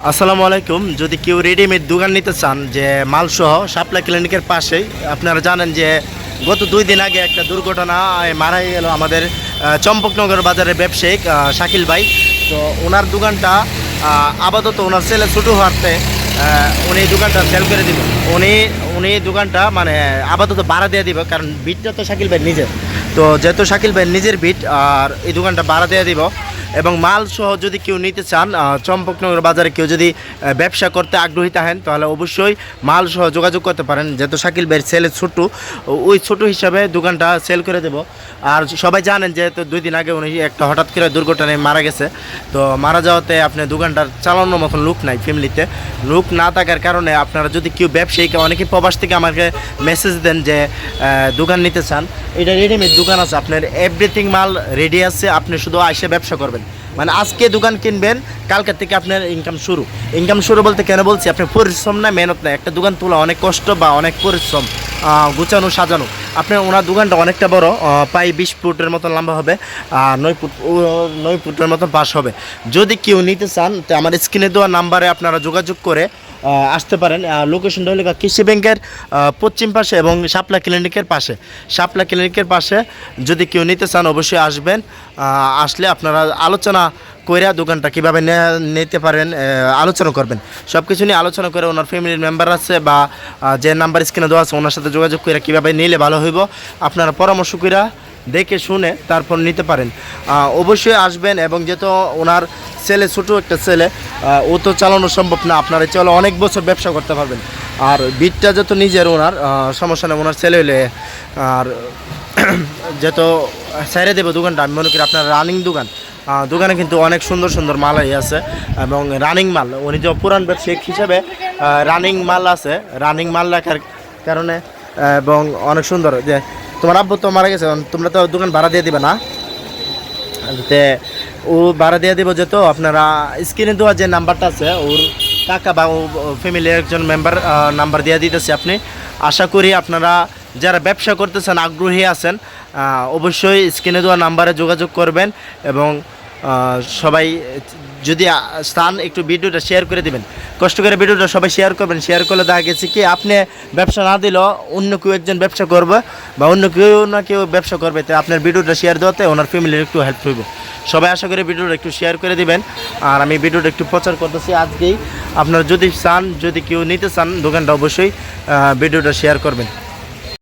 আসসালামু আলাইকুম। যদি কেউ রেডিমেড দোকান নিতে চান যে মালসহ সাপ্লাই ক্লিনিকের পাশেই আপনারা জানেন যে গত দুই দিন আগে একটা দুর্ঘটনা মারা গেল আমাদের চম্পকনগর বাজারের ব্যবসায়িক শাকিল ভাই। তো ওনার দোকানটা আপাতত ওনার ছেলে ছোটো হওয়াতে আহ, উনি দোকানটা সেল করে দিল উনি উনি দোকানটা মানে আপাতত ভাড়া দিয়ে দিব কারণ বিটটা তো শাকিল ভাই নিজের। তো যেহেতু শাকিল ভাই নিজের বিট আর এই দোকানটা ভাড়া দিয়ে দিব এবং মাল সহ যদি কেউ নিতে চান চম্পকনগর বাজারে কেউ যদি ব্যবসা করতে আগ্রহী থাকেন, তাহলে অবশ্যই মাল সহ যোগাযোগ করতে পারেন। যেহেতু শাকিল ভাইয়ের ছেলে ছোট ওই ছোট হিসাবে দোকানটা সেল করে দেব। আর সবাই জানেন যেহেতু দুই দিন আগে উনি একটা হঠাৎ করে দুর্ঘটনায় মারা গেছে। তো মারা যাওয়াতে আপনি দোকানটা চালানোর মতন লোক নাই ফ্যামিলিতে লোক না থাকার কারণে আপনারা যদি কেউ ব্যবসায়ীকে, অনেকে প্রবাস থেকে আমাকে মেসেজ দেন যে দোকান নিতে চান, এটা রেডিমেড দোকান আছে। আপনার এভরিথিং মাল রেডি আছে, আপনি শুধু আইসে ব্যবসা করবেন। মানে আজকে দোকান কিনবেন, কালকে থেকে আপনার ইনকাম শুরু। ইনকাম শুরু বলতে কেন বলছি? আপনি পরিশ্রম না, মেহনত না। একটা দোকান তোলা অনেক কষ্ট বা অনেক পরিশ্রম গুছানো, সাজানো। আপনার ওনার দোকানটা অনেকটা বড় প্রায় বিশ ফুটের মতন লম্বা হবে, আর নয় ফুট নয় ফুটের মতন পাশ হবে। যদি কেউ নিতে চান, তো আমার স্ক্রিনে দেওয়া নাম্বারে আপনারা যোগাযোগ করে আসতে পারেন। লোকেশনটা হলো কৃষি ব্যাংকের পশ্চিম পাশে এবং শাপলা ক্লিনিকের পাশে। শাপলা ক্লিনিকের পাশে যদি কেউ নিতে চান, অবশ্যই আসবেন। আসলে আপনারা আলোচনা কইরা দোকানটা কীভাবে নিতে পারেন আলোচনা করবেন। সব কিছু নিয়ে আলোচনা করে ওনার ফ্যামিলির মেম্বার আছে বা যে নাম্বার স্ক্রিনে দেওয়া আছে, ওনার সাথে যোগাযোগ করে কীভাবে নিলে ভালো হইব, আপনারা পরামর্শ কইরা দেখে শুনে তারপর নিতে পারেন। অবশ্যই আসবেন এবং যেহেতু ওনার ছেলে, ছোটো একটা ছেলে ও তো চালানো সম্ভব না, আপনারা চলে অনেক বছর ব্যবসা করতে পারবেন। আর বিটটা যত নিজের ওনার সমস্যা নেই, ওনার ছেলে হলে আর, যেহেতু ছেড়ে দেবো দোকানটা, আমি মনে করি আপনার রানিং দোকান। দোকানে কিন্তু অনেক সুন্দর সুন্দর মালাই আছে এবং রানিং মাল। উনি যে পুরান ব্যবসায়িক হিসেবে রানিং মাল আছে। রানিং মাল রাখার কারণে এবং অনেক সুন্দর। যে তোমার আব্বু তো মারা গেছে তোমরা তো দোকান ভাড়া দিয়ে দিবে না? তে ও ভাড়া দিয়ে দিব যেহেতু আপনারা স্ক্রিনে দেওয়া যে নাম্বারটা আছে, ওর কাকা বা ও ফ্যামিলির একজন মেম্বার নাম্বার দিয়ে দিতেছে আপনি। আশা করি আপনারা যারা ব্যবসা করতেছেন, আগ্রহী আছেন অবশ্যই স্ক্রিনে দেওয়া নাম্বারে যোগাযোগ করবেন এবং সবাই, যদি স্থান একটু ভিডিওটা শেয়ার করে দিবেন। কষ্ট করে ভিডিওটা সবাই শেয়ার করবেন শেয়ার করলে দেখা গেছে কি, আপনি ব্যবসা না দিলেও অন্য কেউ একজন ব্যবসা করবে বা অন্য কেউ না কেউ ব্যবসা করবে, তো আপনার ভিডিওটা শেয়ার দেওয়াতে ওনার ফ্যামিলির একটু হেল্প হইব। সবাই আশা করি ভিডিওটা একটু শেয়ার করে দিবেন। আর আমি ভিডিওটা একটু প্রচার করতেছি আজকেই। আপনারা যদি চান, যদি কেউ নিতে চান, দোকানটা অবশ্যই ভিডিওটা শেয়ার করবেন।